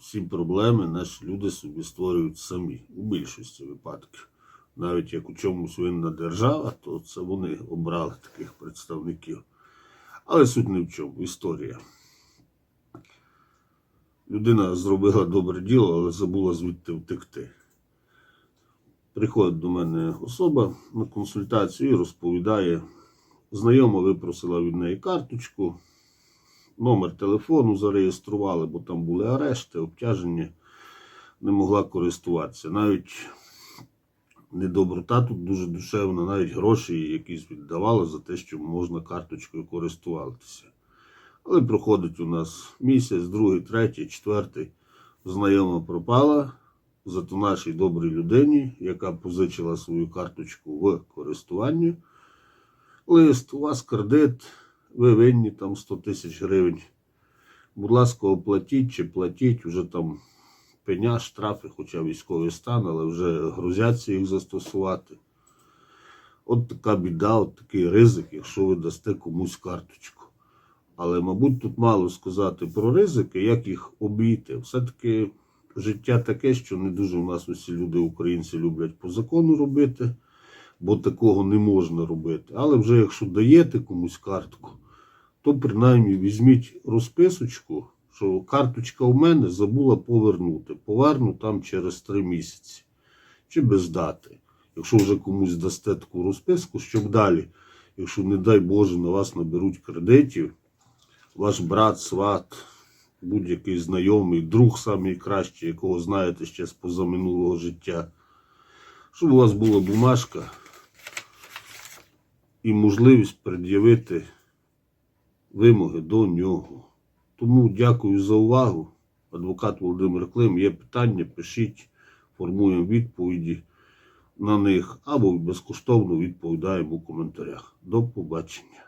ці проблеми наші люди собі створюють самі у більшості випадків. Навіть як у чомусь винна держава, то це вони обрали таких представників. Але суть не в чому, історія. Людина зробила добре діло, але забула звідти втекти. Приходить до мене особа на консультацію і розповідає, знайома випросила від неї карточку, номер телефону зареєстрували, бо там були арешти, обтяження, не могла користуватися. Навіть недоброта тут дуже душевна, навіть гроші якісь віддавали за те, що можна карточкою користуватися. Але проходить у нас місяць, другий, третій, четвертий. Знайома пропала. Зато нашій добрій людині, яка позичила свою карточку в користуванні. Лист, у вас кредит, ви винні там 100 тисяч гривень. Будь ласка, оплатіть чи платіть, вже там пеня, штрафи, хоча військовий стан, але вже грузяться їх застосувати. От така біда, от такий ризик, якщо ви дасте комусь карточку. Але, мабуть, тут мало сказати про ризики, як їх обійти. Все-таки життя таке, що не дуже у нас усі люди, українці, люблять по закону робити, бо такого не можна робити. Але вже якщо даєте комусь картку, то принаймні візьміть розписочку, що карточка у мене забула повернути. Поверну там через три місяці чи без дати. Якщо вже комусь дасте таку розписку, щоб далі, якщо, не дай Боже, на вас наберуть кредитів, ваш брат, сват, будь-який знайомий, друг самий кращий, якого знаєте ще з позаминулого життя, щоб у вас була бумажка і можливість пред'явити вимоги до нього. Тому дякую за увагу. Адвокат Володимир Клим. Є питання, пишіть, формуємо відповіді на них або безкоштовно відповідаємо у коментарях. До побачення.